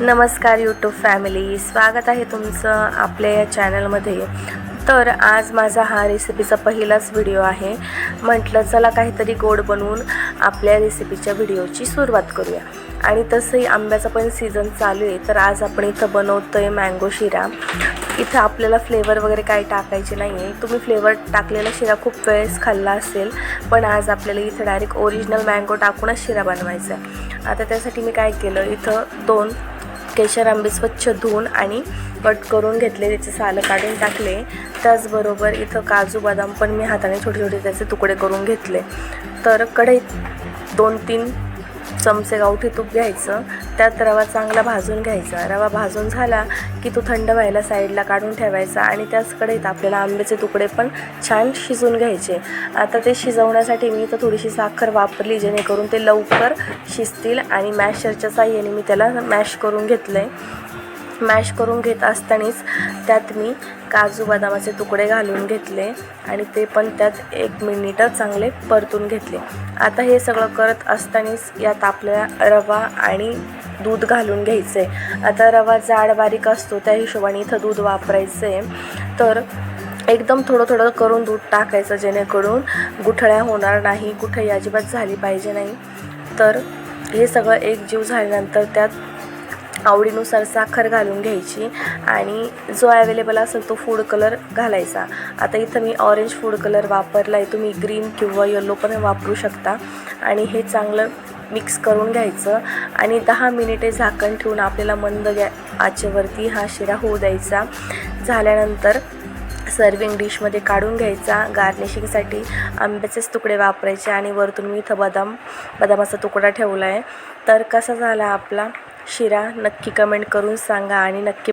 नमस्कार YouTube family स्वागत आहे तुमचं आपल्या या चॅनलमध्ये तर आज माझा हा रेसिपीचा पहिलाच व्हिडिओ आहे. म्हटलं चला काहीतरी गोड बनवून आपल्या रेसिपीच्या व्हिडिओची सुरुवात करूया. आणि तसंही आंब्याचा पण सीझन चालू आहे तर आज आपण इथं बनवतो आहे मँगो शिरा. इथं आपल्याला फ्लेवर वगैरे काही टाकायचे नाही आहे तुम्ही फ्लेवर टाकलेला शिरा खूप वेळेस खाल्ला असेल पण आज आपल्याला इथं डायरेक्ट ओरिजिनल मँगो टाकूनच शिरा बनवायचा आहे. आता त्यासाठी मी काय केलं इथं दोन केशर आंबे स्वच्छ धुवून आणि कट करून घेतले त्याचे सालं काढून टाकले. त्याचबरोबर इथं काजू बदाम पण मी हाताने छोटे छोटे त्याचे तुकडे करून घेतले. तर कढईत दोन तीन चमचे गावठी तूप घ्यायचं. त्यात रवा चांगला भाजून घ्यायचा. रवा भाजून झाला की तो थंड व्हायला साईडला काढून ठेवायचा आणि त्याच कढईत आपल्याला आंब्याचे तुकडे पण छान शिजून घ्यायचे. आता ते शिजवण्यासाठी मी तर थोडीशी साखर वापरली जेणेकरून ते लवकर शिजतील आणि मॅशरच्या साह्याने मी त्याला मॅश करून घेतलं आहे मॅश करून घेत असतानाच त्यात मी काजू बदामाचे तुकडे घालून घेतले आणि ते पण त्यात एक मिनिटं चांगले परतून घेतले. आता हे सगळं करत असतानाच यात आपल्या रवा आणि दूध घालून घ्यायचं. आहे आता रवा जाड बारीक असतो त्या हिशोबाने इथं दूध वापरायचं. आहे तर एकदम थोडं थोडं करून दूध टाकायचं जेणेकरून गुठळ्या होणार नाही गुठळी अजिबात झाली पाहिजे नाही. तर हे सगळं एकजीव झाल्यानंतर त्यात आवडीनुसार साखर घालून घ्यायची आणि जो अवेलेबल असेल तो फूड कलर घालायचा. आता इथं मी ऑरेंज फूड कलर वापरला आहे तुम्ही ग्रीन किंवा येलो पण वापरू शकता. आणि हे चांगलं मिक्स करून घ्यायचं आणि दहा मिनिटे झाकण ठेवून आपल्याला मंद गॅ आचेवरती हा शिरा होऊ द्यायचा. झाल्यानंतर सर्विंग डिशमध्ये काढून घ्यायचा. गार्निशिंगसाठी आंब्याचेच तुकडे वापरायचे आणि वरतून मी इथं बदाम बदामाचा तुकडा ठेवला आहे तर कसा झाला आपला शिरा? नक्की कमेंट करून सांगा आणि नक्की